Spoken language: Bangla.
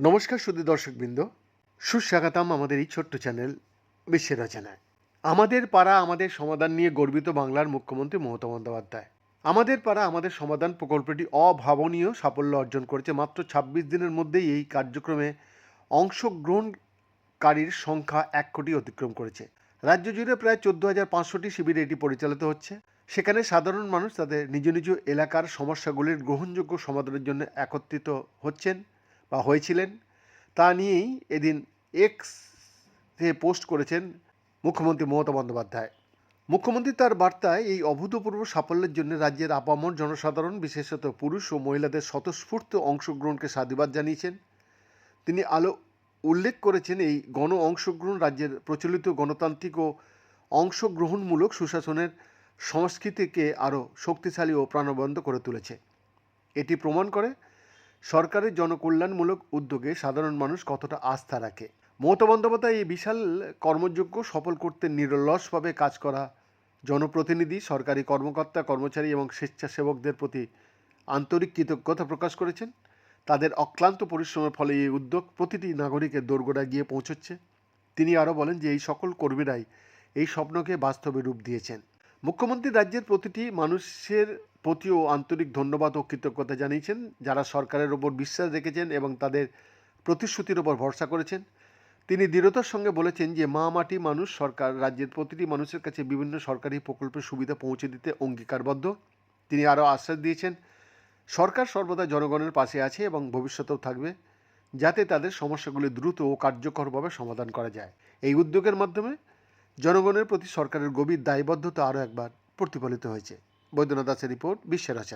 নমস্কার সুদী দর্শকবৃন্দ। সুস্বাগতম আমাদের এই ছোট্ট চ্যানেল বিশ্বের রচনায় আমাদের পাড়া আমাদের সমাধান নিয়ে গর্বিত বাংলার মুখ্যমন্ত্রী মমতা বন্দ্যোপাধ্যায়। আমাদের পাড়া আমাদের সমাধান প্রকল্পটি অভাবনীয় সাফল্য অর্জন করেছে। মাত্র ছাব্বিশ দিনের মধ্যেই এই কার্যক্রমে অংশগ্রহণকারীর সংখ্যা এক কোটি অতিক্রম করেছে। রাজ্য জুড়ে প্রায় চোদ্দ হাজার পাঁচশোটি শিবিরে এটি পরিচালিত হচ্ছে। সেখানে সাধারণ মানুষ তাদের নিজ নিজ এলাকার সমস্যাগুলির গ্রহণযোগ্য সমাধানের জন্য একত্রিত হচ্ছেন বা হয়েছিলেন। তা নিয়েই এদিন এক্স পোস্ট করেছেন মুখ্যমন্ত্রী মমতা বন্দ্যোপাধ্যায়। মুখ্যমন্ত্রী তার বার্তায় এই অভূতপূর্ব সাফল্যের জন্য রাজ্যের আপামর জনসাধারণ, বিশেষত পুরুষ ও মহিলাদের স্বতঃস্ফূর্ত অংশগ্রহণকে সাধুবাদ জানিয়েছেন। তিনি আলো উল্লেখ করেছেন এই গণ অংশগ্রহণ রাজ্যের প্রচলিত গণতান্ত্রিক ও অংশগ্রহণমূলক সুশাসনের সংস্কৃতিকে আরও শক্তিশালী ও প্রাণবন্ত করে তুলেছে। এটি প্রমাণ করে সরকারের জনকল্যাণমূলক উদ্যোগে সাধারণ মানুষ কতটা আস্থা রাখে। মমতা বন্দ্যোপাধ্যায় এই বিশাল কর্মযোগ্য সফল করতে নিরলসভাবে কাজ করা জনপ্রতিনিধি, সরকারি কর্মকর্তা, কর্মচারী এবং স্বেচ্ছাসেবকদের প্রতি আন্তরিক কৃতজ্ঞতা প্রকাশ করেছেন। তাদের অক্লান্ত পরিশ্রমের ফলে এই উদ্যোগ প্রতিটি নাগরিকের দোরগোড়ায় গিয়ে পৌঁছচ্ছে। তিনি আরও বলেন যে এই সকল কর্মীরাই এই স্বপ্নকে বাস্তবে রূপ দিয়েছেন। মুখ্যমন্ত্রী রাজ্যের প্রতিটি মানুষের প্রতিও আন্তরিক ধন্যবাদ ও কৃতজ্ঞতা জানিয়েছেন, যারা সরকারের ওপর বিশ্বাস রেখেছেন এবং তাদের প্রতিশ্রুতির ওপর ভরসা করেছেন। তিনি দৃঢ়তার সঙ্গে বলেছেন যে, মা মাটি মানুষ সরকার, রাজ্যের প্রতিটি মানুষের কাছে বিভিন্ন সরকারি প্রকল্পের সুবিধা পৌঁছে দিতে অঙ্গীকারবদ্ধ। তিনি আরও আশ্বাস দিয়েছেন, সরকার সর্বদা জনগণের পাশে আছে এবং ভবিষ্যতেও থাকবে, যাতে তাদের সমস্যাগুলি দ্রুত ও কার্যকরভাবে সমাধান করা যায়। এই উদ্যোগের মাধ্যমে জনগণের প্রতি সরকারের গভীর দায়বদ্ধতা আরও একবার প্রতিফলিত হয়েছে। বৈদ্যনাথ দাসের রিপোর্ট বিশ্বের রচনা